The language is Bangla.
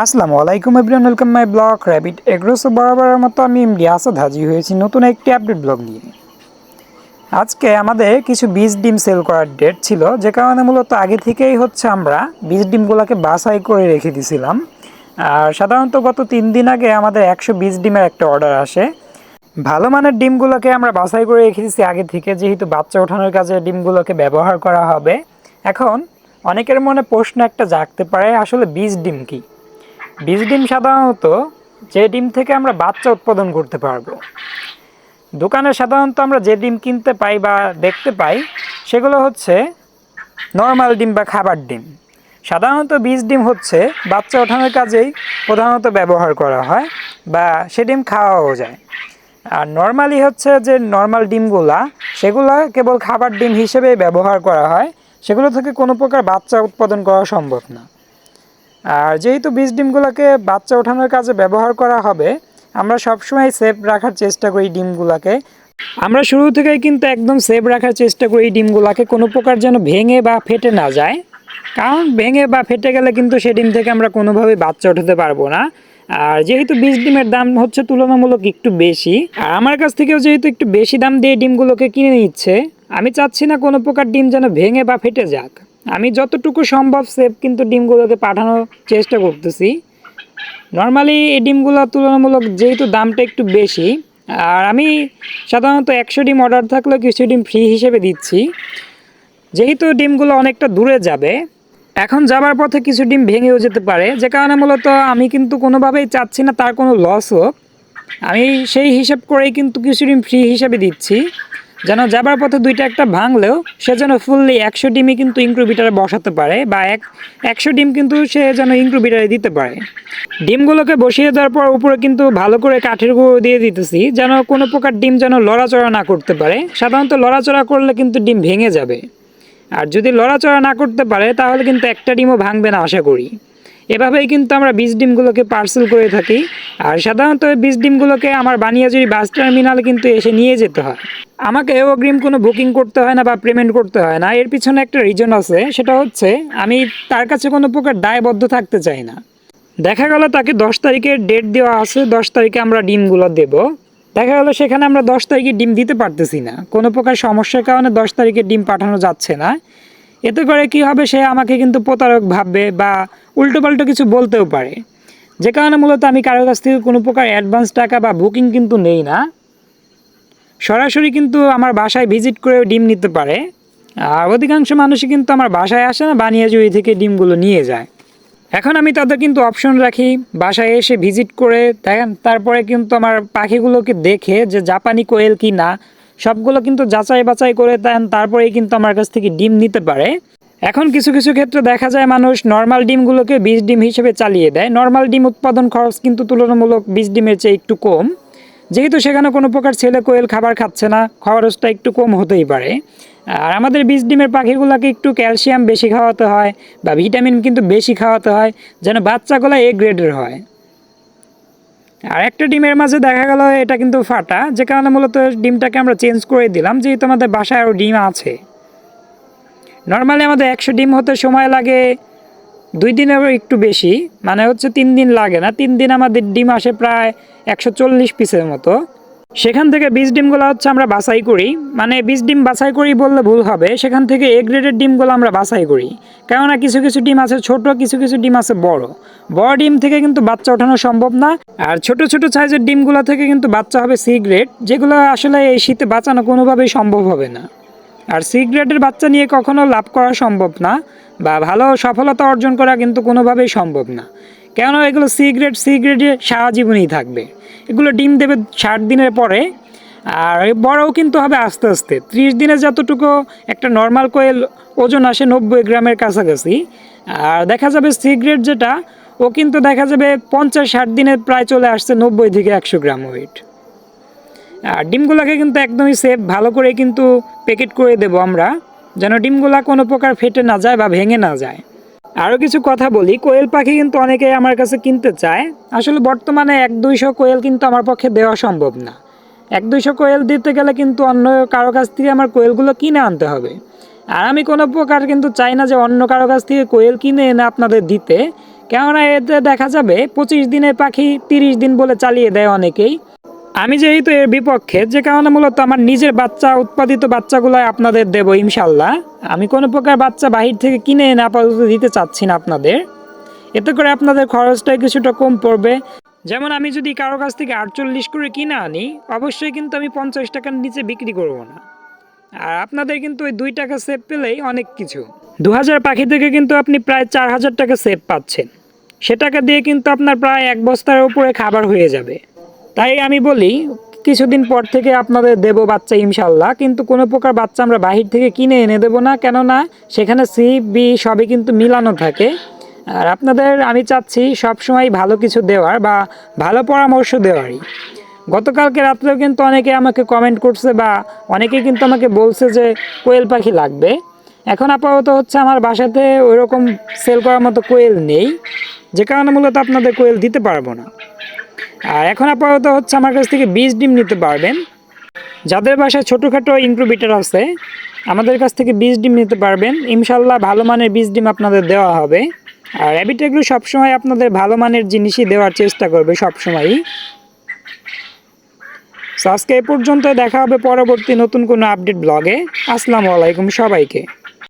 আসসালামু আলাইকুম everyone welcome my blog rabbit এগ্রোসো বরাবরের মতো আমি এমডি আসাদ হাজির হয়েছি নতুন একটি আপডেট ব্লগ নিয়ে। আজকে আমাদের কিছু বীজ ডিম সেল করার ডেট ছিল, যে কারণে মূলত আগে থেকেই হচ্ছে আমরা বীজ ডিমগুলোকে বাছাই করে রেখে দিয়েছিলাম আর সাধারণত গত তিন দিন আগে আমাদের একশো বীজ ডিমের একটা অর্ডার আসে। ভালো মানের ডিমগুলোকে আমরা বাছাই করে রেখে দিচ্ছি আগে থেকে, যেহেতু বাচ্চা ওঠানোর কাজে ডিমগুলোকে ব্যবহার করা হবে। এখন অনেকের মনে প্রশ্ন একটা জাগতে পারে, আসলে বীজ ডিম কী? বীজ ডিম সাধারণত যে ডিম থেকে আমরা বাচ্চা উৎপাদন করতে পারব। দোকানে সাধারণত আমরা যে ডিম কিনতে পাই বা দেখতে পাই, সেগুলো হচ্ছে নর্মাল ডিম বা খাবার ডিম। সাধারণত বীজ ডিম হচ্ছে বাচ্চা ওঠানোর কাজেই প্রধানত ব্যবহার করা হয় বা সে ডিম খাওয়াও যায়। আর নর্মালি হচ্ছে যে নর্মাল ডিমগুলা, সেগুলো কেবল খাবার ডিম হিসেবে ব্যবহার করা হয়, সেগুলো থেকে কোনো প্রকার বাচ্চা উৎপাদন করা সম্ভব না। আর যেহেতু বীজ ডিমগুলোকে বাচ্চা ওঠানোর কাজে ব্যবহার করা হবে, আমরা সবসময় সেফ রাখার চেষ্টা করি ডিমগুলোকে। আমরা শুরু থেকেই কিন্তু একদম সেফ রাখার চেষ্টা করি ডিমগুলোকে, কোনো প্রকার যেন ভেঙে বা ফেটে না যায়। কারণ ভেঙে বা ফেটে গেলে কিন্তু সে ডিম থেকে আমরা কোনোভাবেই বাচ্চা ওঠাতে পারব না। আর যেহেতু বীজ ডিমের দাম হচ্ছে তুলনামূলক একটু বেশি, আর আমার কাছ থেকেও যেহেতু একটু বেশি দাম দিয়ে ডিমগুলোকে কিনে নিচ্ছে, আমি চাচ্ছি না কোনো প্রকার ডিম যেন ভেঙে বা ফেটে যাক। আমি যতটুকু সম্ভব সেফ কিন্তু ডিমগুলোকে পাঠানোর চেষ্টা করতেছি। নর্মালি এই ডিমগুলো তুলনামূলক যেহেতু দামটা একটু বেশি, আর আমি সাধারণত একশো ডিম অর্ডার থাকলেও কিছু ডিম ফ্রি হিসেবে দিচ্ছি। যেহেতু ডিমগুলো অনেকটা দূরে যাবে, এখন যাবার পথে কিছু ডিম ভেঙেও যেতে পারে। যে কারণে মূলত আমি কিন্তু কোনোভাবেই চাচ্ছি না তার কোনো লস হোক। আমি সেই হিসাব করেই কিন্তু কিছু ডিম ফ্রি হিসেবে দিচ্ছি। যেন যাবার পথে দুইটা একটা ভাঙলেও সে যেন ফুললি একশো ডিমই কিন্তু ইনক্রুবিটারে বসাতে পারে বা এক, একশো ডিম কিন্তু সে যেন ইনক্রুবিটারে দিতে পারে। ডিমগুলোকে বসিয়ে দেওয়ার পর উপরে কিন্তু ভালো করে কাঠের গুঁড়ো দিয়ে দিতেছি, যেন কোনো প্রকার ডিম যেন লড়াচড়া না করতে পারে। সাধারণত লড়াচড়া করলে কিন্তু ডিম ভেঙে যাবে। আর যদি লড়াচড়া না করতে পারে, তাহলে কিন্তু একটা ডিমও ভাঙবে না, আশা করি। এভাবেই কিন্তু আমরা বীজ ডিমগুলোকে পার্সেল করে থাকি। আর সাধারণত বীজ ডিমগুলোকে আমার বানিয়াজুরি বাস টার্মিনালে কিন্তু এসে নিয়ে যেতে হয়। আমাকে অগ্রিম কোনো বুকিং করতে হয় না বা পেমেন্ট করতে হয় না। এর পিছনে একটা রিজন আছে, সেটা হচ্ছে আমি তার কাছে কোনো প্রকার দায়বদ্ধ থাকতে চাই না। দেখা গেল তাকে দশ তারিখের ডেট দেওয়া আছে, দশ তারিখে আমরা ডিমগুলো দেব। দেখা গেল সেখানে আমরা দশ তারিখে ডিম দিতে পারতেছি না। কোনো প্রকার সমস্যার কারণে দশ তারিখে ডিম পাঠানো যাচ্ছে না। এতে করে কি হবে, সে আমাকে কিন্তু প্রতারক ভাববে বা উল্টোপাল্টো কিছু বলতেও পারে। যে কারণে মূলত আমি কারোর কাছ থেকে কোনো প্রকার অ্যাডভান্স টাকা বা বুকিং কিন্তু নেই না। সরাসরি কিন্তু আমার বাসায় ভিজিট করে ডিম নিতে পারে। আর অধিকাংশ মানুষই কিন্তু আমার বাসায় আসে না বানিয়াজুড়ি থেকে ডিমগুলো নিয়ে যায়। এখন আমি তাদের কিন্তু অপশন রাখি, বাসায় এসে ভিজিট করে, দেখেন, তারপরে কিন্তু আমার পাখিগুলোকে দেখে যে জাপানি কোয়েল কি না সবগুলো কিন্তু যাচাই বাছাই করে দেন, তারপরেই কিন্তু আমার কাছ থেকে ডিম নিতে পারে। এখন কিছু কিছু ক্ষেত্রে দেখা যায় মানুষ নর্মাল ডিমগুলোকে বীজ ডিম হিসেবে চালিয়ে দেয়। নর্মাল ডিম উৎপাদন খরচ কিন্তু তুলনামূলক বীজ ডিমের চেয়ে একটু কম। যেহেতু সেখানে কোনো প্রকার ছেলে কোয়েল খাবার খাচ্ছে না, খরচটা একটু কম হতেই পারে। আর আমাদের বীজ ডিমের পাখিগুলোকে একটু ক্যালসিয়াম বেশি খাওয়াতে হয় বা ভিটামিন কিন্তু বেশি খাওয়াতে হয়, যেন বাচ্চাগুলো এ গ্রেডের হয়। আর একটা ডিমের মাঝে দেখা গেল এটা কিন্তু ফাটা, যে কারণে মূলত ডিমটাকে আমরা চেঞ্জ করে দিলাম, যেহেতু আমাদের বাসায় আরও ডিম আছে। নর্মালি আমাদের একশো ডিম হতে সময় লাগে দুই দিনেরও একটু বেশি মানে হচ্ছে তিন দিন লাগে না। তিন দিন আমাদের ডিম আসে প্রায় একশো চল্লিশ পিসের মতো। সেখান থেকে বীজ ডিমগুলো হচ্ছে আমরা বাছাই করি। মানে বীজ ডিম বাছাই করি বললে ভুল হবে। সেখান থেকে এ গ্রেডের ডিমগুলো আমরা বাছাই করি। কেননা কিছু কিছু ডিম আছে ছোট, কিছু কিছু ডিম আছে বড়। বড় ডিম থেকে কিন্তু বাচ্চা ওঠানো সম্ভব না। আর ছোট ছোট সাইজের ডিমগুলো থেকে কিন্তু বাচ্চা হবে সি গ্রেড। যেগুলো আসলে এই শীতে বাঁচানো কোনোভাবেই সম্ভব হবে না। আর সি গ্রেডের বাচ্চা নিয়ে কখনো লাভ করা সম্ভব না। বা ভালো সফলতা অর্জন করা কিন্তু কোনোভাবেই সম্ভব না। কেন এগুলো সি গ্রেড সি গ্রেডে সারা জীবনই থাকবে। এগুলো ডিম দেবে ষাট দিনের পরে, আর বড়ও কিন্তু হবে আস্তে আস্তে। ত্রিশ দিনে যতটুকু একটা নর্মাল কোয়েল ওজন আসে নব্বই গ্রামের কাছাকাছি, আর দেখা যাবে সি যেটা, ও কিন্তু দেখা যাবে পঞ্চাশ ষাট দিনে প্রায় চলে আসছে নব্বই থেকে একশো গ্রাম ওয়েট আর ডিমগুলোকে কিন্তু একদমই সেফ ভালো করে কিন্তু প্যাকেট করে দেবো আমরা, যেন ডিমগুলা কোনো প্রকার ফেটে না যায় বা ভেঙে না যায়। আরও কিছু কথা বলি। কোয়েল পাখি কিন্তু অনেকেই আমার কাছে কিনতে চায়। আসলে বর্তমানে এক দুইশো কোয়েল কিন্তু আমার পক্ষে দেওয়া সম্ভব না। এক দুইশো কোয়েল দিতে গেলে কিন্তু অন্য কারও কাছ থেকে আমার কোয়েলগুলো কিনে আনতে হবে। আর আমি কোনো প্রকার কিন্তু চাই না যে অন্য কারও কাছ থেকে কোয়েল কিনে এনে আপনাদের দিতে। কেননা এতে দেখা যাবে পঁচিশ দিনের পাখি তিরিশ দিন বলে চালিয়ে দেয় অনেকেই। আমি যেহেতু এর বিপক্ষে, যে কারণে মূলত আমার নিজের বাচ্চা, উৎপাদিত বাচ্চাগুলো আপনাদের দেবো ইনশাল্লাহ আমি কোনো প্রকার বাচ্চা বাহির থেকে কিনে এনে আপাতত দিতে চাচ্ছি না আপনাদের। এতে করে আপনাদের খরচটা কিছুটা কম পড়বে। যেমন আমি যদি কারও কাছ থেকে আটচল্লিশ করে কিনে আনি, অবশ্যই কিন্তু আমি পঞ্চাশ টাকার নিচে বিক্রি করব না। আর আপনাদের কিন্তু ওই দুই টাকা সেভ পেলেই অনেক কিছু। দু হাজার পাখি থেকে কিন্তু আপনি প্রায় চার হাজার টাকা সেভ পাচ্ছেন। সে টাকা দিয়ে কিন্তু আপনার প্রায় এক বস্তার উপরে খাবার হয়ে যাবে। তাই আমি বলি, কিছুদিন পর থেকে আপনাদের দেব বাচ্চা ইনশাল্লাহ, কিন্তু কোনো প্রকার বাচ্চা আমরা বাহির থেকে কিনে এনে দেবো না, কেননা সেখানে সি, বি সবই কিন্তু মিলানো থাকে। আর আপনাদের আমি চাচ্ছি সবসময় ভালো কিছু দেওয়ার বা ভালো পরামর্শ দেওয়ারই। গতকালকে রাত্রেও কিন্তু অনেকে আমাকে কমেন্ট করছে বা অনেকে কিন্তু আমাকে বলছে যে কোয়েল পাখি লাগবে। এখন আপাতত হচ্ছে আমার বাসাতে ওইরকম সেল করার মতো কোয়েল নেই, যে কারণে মূলত আপনাদের কোয়েল দিতে পারব না। আর এখন আপাতত হচ্ছে আমার কাছ থেকে বীজ ডিম নিতে পারবেন। যাদের বাসায় ছোটোখাটো ইনক্রুবিটার আছে, আমাদের কাছ থেকে বীজ ডিম নিতে পারবেন। ইনশাল্লাহ ভালো মানের বীজ ডিম আপনাদের দেওয়া হবে। আর র্যাবিট এগুলো সবসময় আপনাদের ভালো মানের জিনিসই দেওয়ার চেষ্টা করবে সবসময়ই। আজকে এ পর্যন্ত দেখা হবে পরবর্তী নতুন কোনো আপডেট ব্লগে আসসালামু আলাইকুম সবাইকে।